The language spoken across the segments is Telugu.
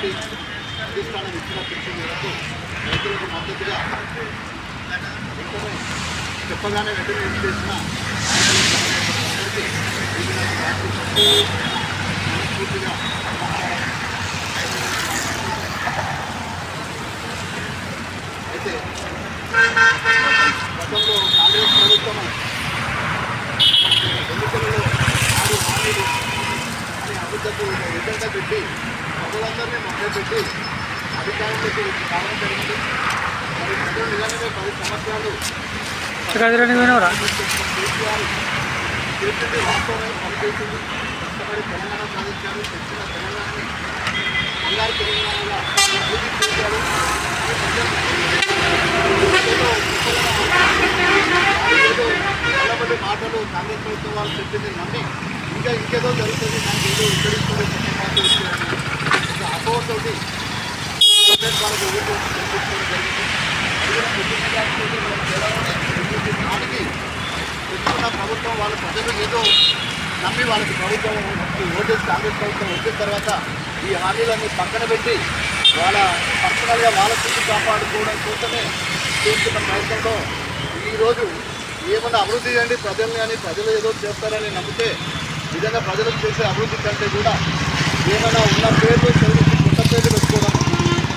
అధిష్టానం ఇచ్చిన పిలుపు మేరకు రైతులకు మద్దతుగా వెంటనే చెప్పగానే వెంటనే ఏం చేసిన మనస్ఫూర్తిగా అయితే గతంలో కాంగ్రెస్ ప్రభుత్వం ఎన్నికలలో ఆరు హామీలు అబద్ధపు ఎజెండా పెట్టి ప్రజలందరినీ మభ్యపెట్టి అధికారంలోకి రావడం జరిగింది. మరి ప్రజలు నిజంగానే పది సంవత్సరాలు కేసీఆర్ చేసింది వాస్తవమే పనిచేసింది కష్టపడి తెలంగాణ సాధించారు తెచ్చిన తెలంగాణని బంగారు తెలంగాణగా అభివృద్ధి చేశారు. ఏదో నిలబడి కాంగ్రెస్ ప్రభుత్వం వాళ్ళు చెప్పింది నమ్మి ఇంకా ఇంకేదో జరుగుతుంది నాకు ఏదో ఉద్ధరిస్తుంది కొత్త వాళ్ళకి ఓటు జరిగింది. ప్రతి దానికి తెచ్చుకున్న ప్రభుత్వం వాళ్ళ ప్రజలు ఏదో నమ్మి వాళ్ళకి ప్రభుత్వం ఓటేసి కాంగ్రెస్ ప్రభుత్వం వచ్చిన తర్వాత ఈ హామీలన్నీ పక్కన పెట్టి వాళ్ళ పర్సనల్గా వాళ్ళ స్థితి కాపాడుకోవడం కోసమే చేస్తున్న ప్రయత్నంలో ఈరోజు ఏమన్నా అభివృద్ధి చేయండి ప్రజల్ని అని ప్రజలు ఏదో చేస్తారని నమ్మితే నిజంగా ప్రజలకు చేసే అభివృద్ధి కంటే కూడా ఏమైనా ఉన్న పేర్లు కొత్త పేర్లు పెట్టుకోవడం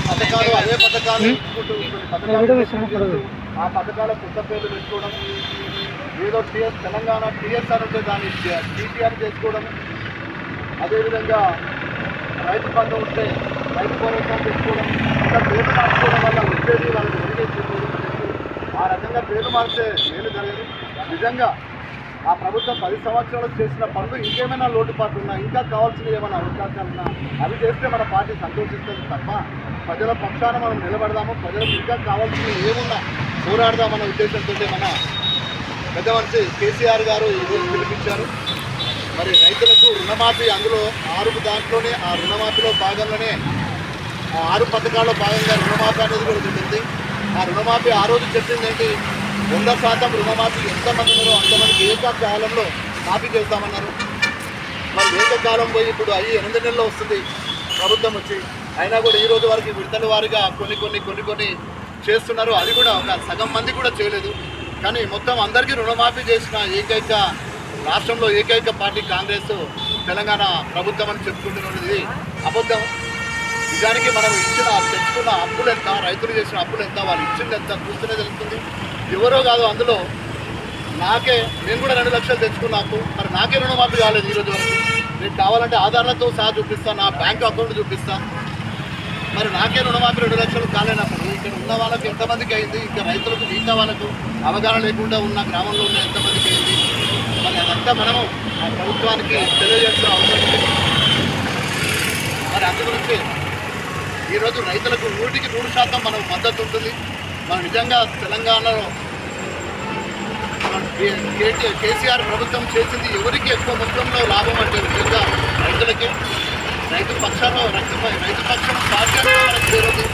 పథకాలు అదే పథకాలు ఆ పథకాల కొత్త పేర్లు పెట్టుకోవడం ఏదో టీఎస్ తెలంగాణ టీఎస్ఆర్ ఉంటే దాన్ని టీటీఆర్ చేసుకోవడం అదేవిధంగా రైతు బంధు ఉంటే రైతు భరోసా తెచ్చుకోవడం ఇంకా పేరు మార్చుకోవడం వల్ల వచ్చేది వాళ్ళకి జరిగే ఆ రకంగా పేరు మారితే మేలు జరగదు. నిజంగా ఆ ప్రభుత్వం పది సంవత్సరాలు చేసిన పనులు ఇంకేమైనా లోటుపాట్లు ఉన్నా ఇంకా కావాల్సిన ఏమైనా అవకాశాలు ఉన్నా అవి చేస్తే మన పార్టీ సంతోషిస్తుంది తప్ప ప్రజల పక్షాన మనం నిలబడదాము ప్రజలకు ఇంకా కావాల్సినవి ఏమున్నా పోరాడదామన్న ఉద్దేశంతో మన పెద్ద మనిషి కేసీఆర్ గారు ఈరోజు పిలిపించారు. మరి రైతులకు రుణమాఫీ అందులో ఆరు దాంట్లోనే ఆ రుణమాఫీలో భాగంలోనే ఆ ఆరు పథకాల్లో భాగంగా రుణమాఫీ అనేది కూడా జరుగుతుంది ఆ రుణమాఫీ ఆ రోజు చెప్పింది వంద శాతం రుణమాఫీ ఎంతమంది ఉన్నారో అంతమందికి ఏకకాలంలో మాఫీ చేస్తామన్నారు. మరి ఏకకాలం పోయి ఇప్పుడు అయ్యి ఎనిమిది నెలలు వస్తుంది. ప్రభుత్వం వచ్చి అయినా కూడా ఈ రోజు వరకు విడతల వారిగా కొన్ని కొన్ని కొన్ని కొన్ని చేస్తున్నారు. అది కూడా ఒక సగం మంది కూడా చేయలేదు. కానీ మొత్తం అందరికీ రుణమాఫీ చేసిన ఏకైక రాష్ట్రంలో ఏకైక పార్టీ కాంగ్రెస్ తెలంగాణ ప్రభుత్వం అని చెప్పుకుంటున్నది అబద్ధం. నిజానికి మనం ఇచ్చిన తెచ్చుకున్న అప్పులు ఎంత రైతులు చేసిన అప్పులు ఎంత వాళ్ళు ఇచ్చింది ఎంత చూస్తూనే తెలుస్తుంది. ఎవరో కాదు అందులో నాకే నేను కూడా రెండు లక్షలు తెచ్చుకున్న అప్పు. మరి నాకే రుణమాఫీ కాలేదు ఈ రోజు వరకు. నేను కావాలంటే ఆధారాలతో సహా చూపిస్తాను నా బ్యాంక్ అకౌంట్ చూపిస్తాను మరి నాకే రుణమాఫీ రెండు లక్షలు కాలేనప్పుడు ఇక్కడ ఉన్న వాళ్ళకి ఎంతమందికి అయింది? ఇంకా రైతులకు మిగతా వాళ్ళకు అవగాహన లేకుండా ఉన్న గ్రామంలో ఉన్న ఎంతమందికి అయింది? మరి అదంతా మనము ఆ ప్రభుత్వానికి తెలియజేస్తున్న అవసరం మరి అందు గురించి ఈరోజు రైతులకు నూటికి నూరు శాతం మనం మద్దతు ఉంటుంది. మనం నిజంగా తెలంగాణలో మన కేసీఆర్ ప్రభుత్వం చేసింది ఎవరికి ఎక్కువ మొత్తంలో లాభం అంటే నిజంగా రైతులకి. రైతు పక్షంలో రైతు రైతు పక్షం పార్టీ మనకు తెలియదు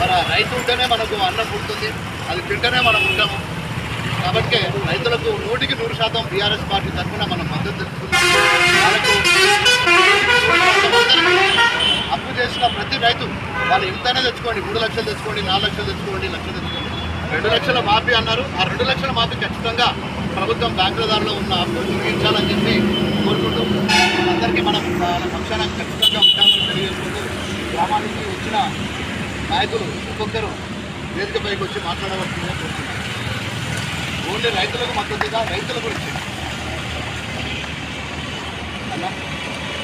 మన రైతు ఉంటేనే మనకు అన్నం పుడుతుంది. అది తింటేనే మనం ఉంటాము. కాబట్టి రైతులకు నూటికి నూరు శాతం బీఆర్ఎస్ పార్టీ తరఫున మనం మద్దతు తెలుపుతున్నాం. వాళ్ళకు అప్పు చేసిన ప్రతి రైతు వాళ్ళు ఎంతైనా తెచ్చుకోండి మూడు లక్షలు తెచ్చుకోండి నాలుగు లక్షలు తెచ్చుకోండి లక్ష తెచ్చుకోండి. రెండు లక్షల మాఫీ అన్నారు. ఆ రెండు లక్షల మాఫీ ఖచ్చితంగా ప్రభుత్వం బ్యాంకుల దారిలో ఉన్న అప్పు తీర్చాలని చెప్పి కోరుకుంటూ అందరికీ మనం పక్షానికి ఖచ్చితంగా ఉంటామని తెలియజేసుకుంటూ గ్రామానికి వచ్చిన నాయకులు ఒక్కొక్కరు వేదికపైకి వచ్చి మాట్లాడవలసిందిగా కోరుతున్నాను ఓన్లీ రైతులకు మద్దతుగా రైతుల గురించి అన్నా?